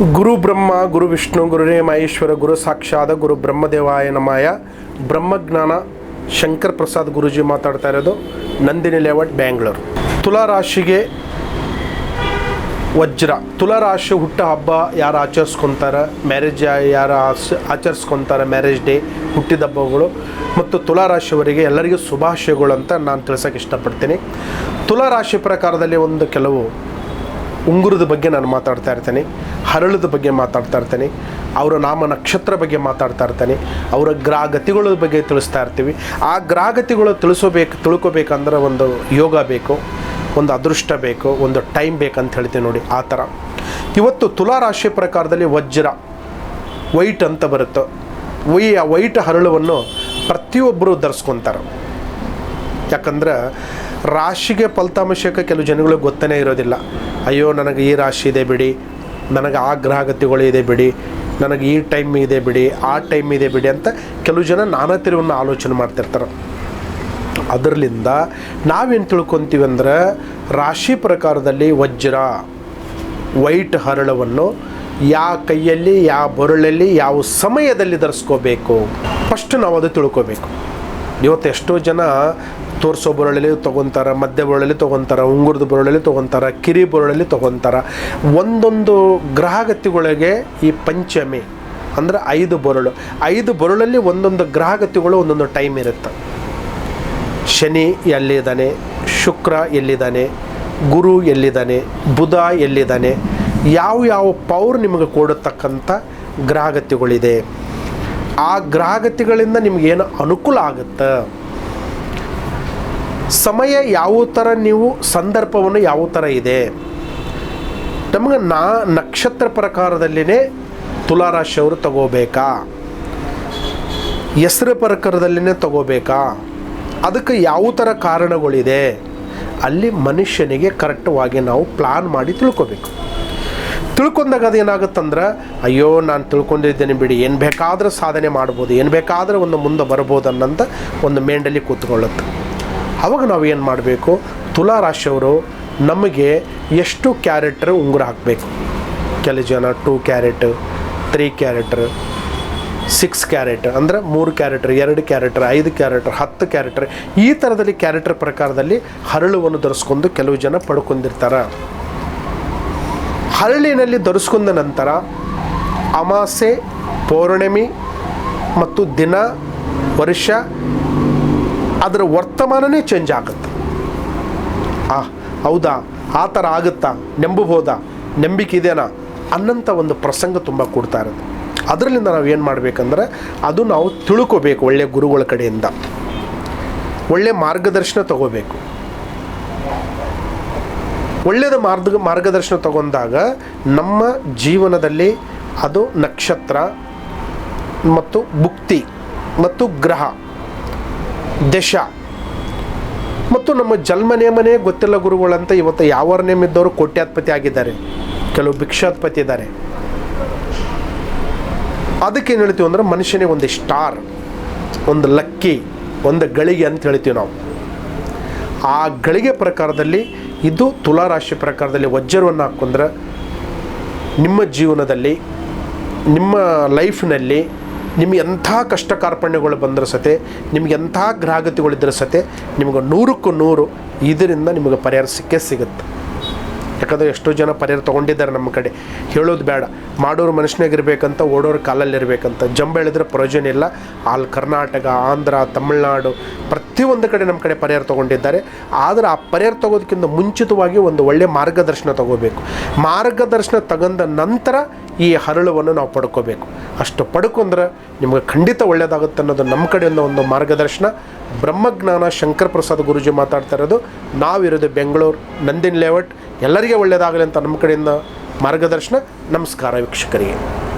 ಗುರು ಬ್ರಹ್ಮ, ಗುರು ವಿಷ್ಣು ಗುರುನೇ ಮಹೇಶ್ವರ, ಗುರು ಸಾಕ್ಷಾತ್, ಗುರು ಬ್ರಹ್ಮದೇವಾಯ ನಮಾಯ ಬ್ರಹ್ಮಜ್ಞಾನ ಶಂಕರ್ ಪ್ರಸಾದ್ ಗುರುಜಿ ಮಾತಾಡ್ತಾ ಇರೋದು ನಂದಿನಿ ಲೇಔಟ್, ಬ್ಯಾಂಗ್ಳೂರು. ತುಲಾ ರಾಶಿಗೆ ವಜ್ರ. ತುಲಾ ರಾಶಿ ಹುಟ್ಟ ಹಬ್ಬ ಯಾರು ಆಚರಿಸ್ಕೊತಾರೆ? ಮ್ಯಾರೇಜ್ ಯಾರು ಆಚ ಆಚರಿಸ್ಕೊತಾರೆ ಮ್ಯಾರೇಜ್ ಡೇ, ಹುಟ್ಟಿದ ಹಬ್ಬಗಳು. ಮತ್ತು ತುಲಾ ರಾಶಿಯವರಿಗೆ ಎಲ್ಲರಿಗೂ ಶುಭಾಶಯಗಳು ಅಂತ ನಾನು ತಿಳ್ಸೋಕೆ ಇಷ್ಟಪಡ್ತೀನಿ. ತುಲಾ ರಾಶಿ ಪ್ರಕಾರದಲ್ಲಿ ಒಂದು ಕೆಲವು ಉಂಗುರದ ಬಗ್ಗೆ ನಾನು ಮಾತಾಡ್ತಾ ಇರ್ತೇನೆ. ಹರಳದ ಬಗ್ಗೆ ಮಾತಾಡ್ತಾ ಇರ್ತೇನೆ, ಅವರ ನಾಮ ನಕ್ಷತ್ರ ಬಗ್ಗೆ ಮಾತಾಡ್ತಾ ಇರ್ತೇನೆ, ಅವರ ಗ್ರಾಗತಿಗಳ ಬಗ್ಗೆ ತಿಳಿಸ್ತಾ ಇರ್ತೀವಿ. ಆ ಗ್ರಾಗತಿಗಳು ತಿಳಿಸೋಬೇಕು, ತಿಳ್ಕೊಬೇಕಂದ್ರೆ ಒಂದು ಯೋಗ ಬೇಕು, ಒಂದು ಅದೃಷ್ಟ ಬೇಕು, ಒಂದು ಟೈಮ್ ಬೇಕಂತ ಹೇಳ್ತೀವಿ ನೋಡಿ, ಆ ಥರ. ಇವತ್ತು ತುಲಾ ರಾಶಿ ಪ್ರಕಾರದಲ್ಲಿ ವಜ್ರ, ವೈಟ್ ಅಂತ ಬರುತ್ತೆ. ವೈ, ಆ ವೈಟ್ ಹರಳುವನ್ನು ಪ್ರತಿಯೊಬ್ಬರು ಧರಿಸ್ಕೊತಾರೆ. ಯಾಕಂದ್ರೆ ರಾಶಿಗೆ ಫಲಿತಾಂಶಕ್ಕೆ ಕೆಲವು ಜನಗಳಿಗೆ ಗೊತ್ತನೇ ಇರೋದಿಲ್ಲ. ಅಯ್ಯೋ, ನನಗೆ ಈ ರಾಶಿ ಇದೆ ಬಿಡಿ ನನಗೆ ಆ ಗ್ರಹಗತಿಗಳು ಇದೆ ಬಿಡಿ, ನನಗೆ ಈ ಟೈಮ್ ಇದೆ ಬಿಡಿ, ಆ ಟೈಮ್ ಇದೆ ಬಿಡಿ ಅಂತ ಕೆಲವು ಜನ ನಾನಾ ತಿರುವನ್ನು ಆಲೋಚನೆ ಮಾಡ್ತಿರ್ತಾರೆ. ಅದರಲ್ಲಿಂದ ನಾವೇನು ತಿಳ್ಕೊತೀವಿ ಅಂದ್ರೆ ರಾಶಿ ಪ್ರಕಾರದಲ್ಲಿ ವಜ್ರ, ವೈಟ್ ಹರಳವನ್ನು ಯಾವ ಕೈಯಲ್ಲಿ ಯಾವ ಬೊರಳಲ್ಲಿ, ಯಾವ ಸಮಯದಲ್ಲಿ ಧರಿಸ್ಕೋಬೇಕು? ಫಸ್ಟ್ ನಾವು ಅದು ತಿಳ್ಕೋಬೇಕು. ಇವತ್ತು ಎಷ್ಟೋ ಜನ ತೋರಿಸೋ ಬೊರಳಲ್ಲಿ ತೊಗೊತಾರೆ, ಮಧ್ಯ ಬೊರಳಲ್ಲಿ ತೊಗೊತಾರೆ, ಉಂಗುರದ ಬೊರಳಲ್ಲಿ ತೊಗೊತಾರೆ, ಕಿರಿ ಬೊರಳಲ್ಲಿ ತೊಗೊತಾರೆ. ಒಂದೊಂದು ಗ್ರಹಗತಿಗಳಿಗೆ ಈ ಪಂಚಮಿ ಅಂದರೆ ಐದು ಬೊರಳು. ಐದು ಬೊರಳಲ್ಲಿ ಒಂದೊಂದು ಗ್ರಹಗತಿಗಳು ಒಂದೊಂದು ಟೈಮ್ ಇರುತ್ತೆ. ಶನಿ ಎಲ್ಲಿದ್ದಾನೆ, ಶುಕ್ರ ಎಲ್ಲಿದ್ದಾನೆ, ಗುರು ಎಲ್ಲಿದ್ದಾನೆ, ಬುಧ ಎಲ್ಲಿದ್ದಾನೆ, ಯಾವ ಯಾವ ಪವರ್ ನಿಮಗೆ ಕೊಡತಕ್ಕಂಥ ಗ್ರಹಗತಿಗಳಿದೆ. ಆ ಗ್ರಹಗತಿಗಳಿಂದ ನಿಮಗೇನು ಅನುಕೂಲ ಆಗುತ್ತೆ? ಸಮಯ ಯಾವ ಥರ ನೀವು, ಸಂದರ್ಭವನ್ನು ಯಾವ ಥರ ಇದೆ. ನಮಗೆ ನಾ, ನಕ್ಷತ್ರ ಪ್ರಕಾರದಲ್ಲಿನೇ ತುಲಾರಾಶಿಯವರು ತಗೋಬೇಕಾ? ಹೆಸರು ಪ್ರಕಾರದಲ್ಲಿನೇ ತಗೋಬೇಕಾ? ಅದಕ್ಕೆ ಯಾವ ಥರ ಕಾರಣಗಳಿದೆ? ಅಲ್ಲಿ ಮನುಷ್ಯನಿಗೆ ಕರೆಕ್ಟವಾಗಿ ನಾವು ಪ್ಲಾನ್ ಮಾಡಿ ತಿಳ್ಕೊಬೇಕು. ತಿಳ್ಕೊಂಡಾಗ ಅದೇನಾಗುತ್ತಂದ್ರೆ, ಅಯ್ಯೋ, ನಾನು ತಿಳ್ಕೊಂಡಿದ್ದೇನೆ ಬಿಡಿ, ಏನು ಬೇಕಾದರೂ ಸಾಧನೆ ಮಾಡ್ಬೋದು, ಏನು ಬೇಕಾದರೂ ಒಂದು ಮುಂದೆ ಬರ್ಬೋದು ಅನ್ನೋಂಥ ಒಂದು ಮೇಂಡಲ್ಲಿ ಕೂತ್ಕೊಳ್ಳುತ್ತೆ. ಅವಾಗ ನಾವು ಏನು ಮಾಡಬೇಕು? ತುಲಾ ರಾಶಿಯವರು ನಮಗೆ ಎಷ್ಟು ಕ್ಯಾರೆಟ್ರ್ ಉಂಗುರ ಹಾಕಬೇಕು? ಕೆಲವು ಜನ two carat, three carat six carat, ಅಂದರೆ ಮೂರು ಕ್ಯಾರೆಟ್ರ್ ಎರಡು ಕ್ಯಾರೆಟ್ರ್ ಐದು ಕ್ಯಾರೆಟ್ರ್ ಹತ್ತು ಕ್ಯಾರೆಟ್ರ್ ಈ ಥರದಲ್ಲಿ ಕ್ಯಾರೆಟ್ರ್ ಪ್ರಕಾರದಲ್ಲಿ ಹರಳುವನ್ನು ಧರಿಸ್ಕೊಂಡು ಕೆಲವು ಜನ ಪಡ್ಕೊಂಡಿರ್ತಾರೆ. ಹರಳಿನಲ್ಲಿ ಧರಿಸ್ಕೊಂಡ ನಂತರ ಅಮಾಸೆ, ಪೌರ್ಣಿಮೆ ಮತ್ತು ದಿನ, ವರ್ಷ ಅದರ ವರ್ತಮಾನನೇ ಚೇಂಜ್ ಆಗುತ್ತೆ. ಆ, ಹೌದಾ? ಆ ಥರ ಆಗುತ್ತಾ? ನಂಬಬೋದಾ ನಂಬಿಕೆ ಇದೆಯಾ ಅನ್ನಂಥ ಒಂದು ಪ್ರಸಂಗ ತುಂಬ ಕೊಡ್ತಾ ಇರುತ್ತೆ. ಅದರಲ್ಲಿಂದ ನಾವು ಏನು ಮಾಡಬೇಕಂದ್ರೆ, ಅದು ನಾವು ತಿಳ್ಕೋಬೇಕು ಒಳ್ಳೆಯ ಗುರುಗಳ ಕಡೆಯಿಂದ. ಒಳ್ಳೆಯ ಮಾರ್ಗದರ್ಶನ ತಗೋಬೇಕು. ಒಳ್ಳೆಯದ ಮಾರ್ಗ, ಮಾರ್ಗದರ್ಶನ ತಗೊಂಡಾಗ ನಮ್ಮ ಜೀವನದಲ್ಲಿ ಅದು ನಕ್ಷತ್ರ ಮತ್ತು ಭುಕ್ತಿ ಮತ್ತು ಗ್ರಹ ದಶ. ಮತ್ತು ನಮ್ಮ ಜನ್ಮ ನೇಮನೇ ಗೊತ್ತಿಲ್ಲ ಗುರುಗಳಂತ ಇವತ್ತು ಯಾವ ನೇಮ್ ಇದ್ದವರು ಕೋಟ್ಯಾಧಿಪತಿ ಆಗಿದ್ದಾರೆ. ಕೆಲವು ಭಿಕ್ಷಾಧಿಪತಿ ಇದ್ದಾರೆ. ಅದಕ್ಕೆ ಏನು ಹೇಳ್ತೀವಿ ಅಂದ್ರೆ ಮನುಷ್ಯನೇ ಒಂದು ಸ್ಟಾರ್, ಒಂದು ಲಕ್ಕಿ, ಒಂದು ಗಳಿಗೆ ಅಂತ ಹೇಳ್ತೀವಿ ನಾವು. ಆ ಗಳಿಗೆ ಪ್ರಕಾರದಲ್ಲಿ, ಇದು ತುಲಾರಾಶಿ ಪ್ರಕಾರದಲ್ಲಿ ವಜ್ರವನ್ನು ಹಾಕೊಂಡ್ರೆ ನಿಮ್ಮ ಜೀವನದಲ್ಲಿ, ನಿಮ್ಮ ಲೈಫ್ನಲ್ಲಿ ನಿಮ್ಗೆ ಎಂಥ ಕಷ್ಟ ಕಾರ್ಪಣ್ಯಗಳು ಬಂದರೆ ಸತೆ, ನಿಮಗೆ ಎಂಥ ಗ್ರಹಗತಿಗಳಿದ್ರೆ ಸತೆ, ನಿಮಗೆ ನೂರಕ್ಕೂ ನೂರು ಇದರಿಂದ ನಿಮಗೆ ಪರಿಹಾರ ಸಿಕ್ಕೇ ಸಿಗುತ್ತೆ. ಯಾಕಂದರೆ ಎಷ್ಟೋ ಜನ ಪರಿಹಾರ ತೊಗೊಂಡಿದ್ದಾರೆ ನಮ್ಮ ಕಡೆ. ಹೇಳೋದು ಬೇಡ. ಮಾಡೋರು ಮನುಷ್ಯನಾಗಿರ್ಬೇಕಂತ, ಓಡೋರು ಕಾಲಲ್ಲಿರ್ಬೇಕಂತ. ಜಂಬ ಹೇಳಿದ್ರೆ ಪ್ರಯೋಜನ ಇಲ್ಲ. ಆಲ್ ಕರ್ನಾಟಕ, ಆಂಧ್ರ, ತಮಿಳ್ನಾಡು, ಪ್ರತಿಯೊಂದು ಕಡೆ ನಮ್ಮ ಕಡೆ ಪರಿಹಾರ ತೊಗೊಂಡಿದ್ದಾರೆ. ಆದರೆ ಆ ಪರಿಹಾರ ತಗೋದಕ್ಕಿಂತ ಮುಂಚಿತವಾಗಿ ಒಂದು ಒಳ್ಳೆಯ ಮಾರ್ಗದರ್ಶನ ತಗೋಬೇಕು. ಮಾರ್ಗದರ್ಶನ ತಗೊಂಡ ನಂತರ ಈ ಹರಳುವನ್ನು ನಾವು ಪಡ್ಕೋಬೇಕು. ಅಷ್ಟು ಪಡ್ಕೊಂಡ್ರೆ ನಿಮಗೆ ಖಂಡಿತ ಒಳ್ಳೆಯದಾಗುತ್ತೆ ಅನ್ನೋದು ನಮ್ಮ ಕಡೆಯಿಂದ ಒಂದು ಮಾರ್ಗದರ್ಶನ. ಬ್ರಹ್ಮಜ್ಞಾನ ಶಂಕರ್ ಪ್ರಸಾದ್ ಗುರುಜಿ ಮಾತಾಡ್ತಾ ಇರೋದು. ನಾವಿರೋದು ಬೆಂಗಳೂರು, ನಂದಿನ್ ಲೇಔಟ್ ಎಲ್ಲರಿಗೆ ಒಳ್ಳೆಯದಾಗಲಿ ಅಂತ ನಮ್ಮ ಕಡೆಯಿಂದ ಮಾರ್ಗದರ್ಶನ. ನಮಸ್ಕಾರ ವೀಕ್ಷಕರಿಗೆ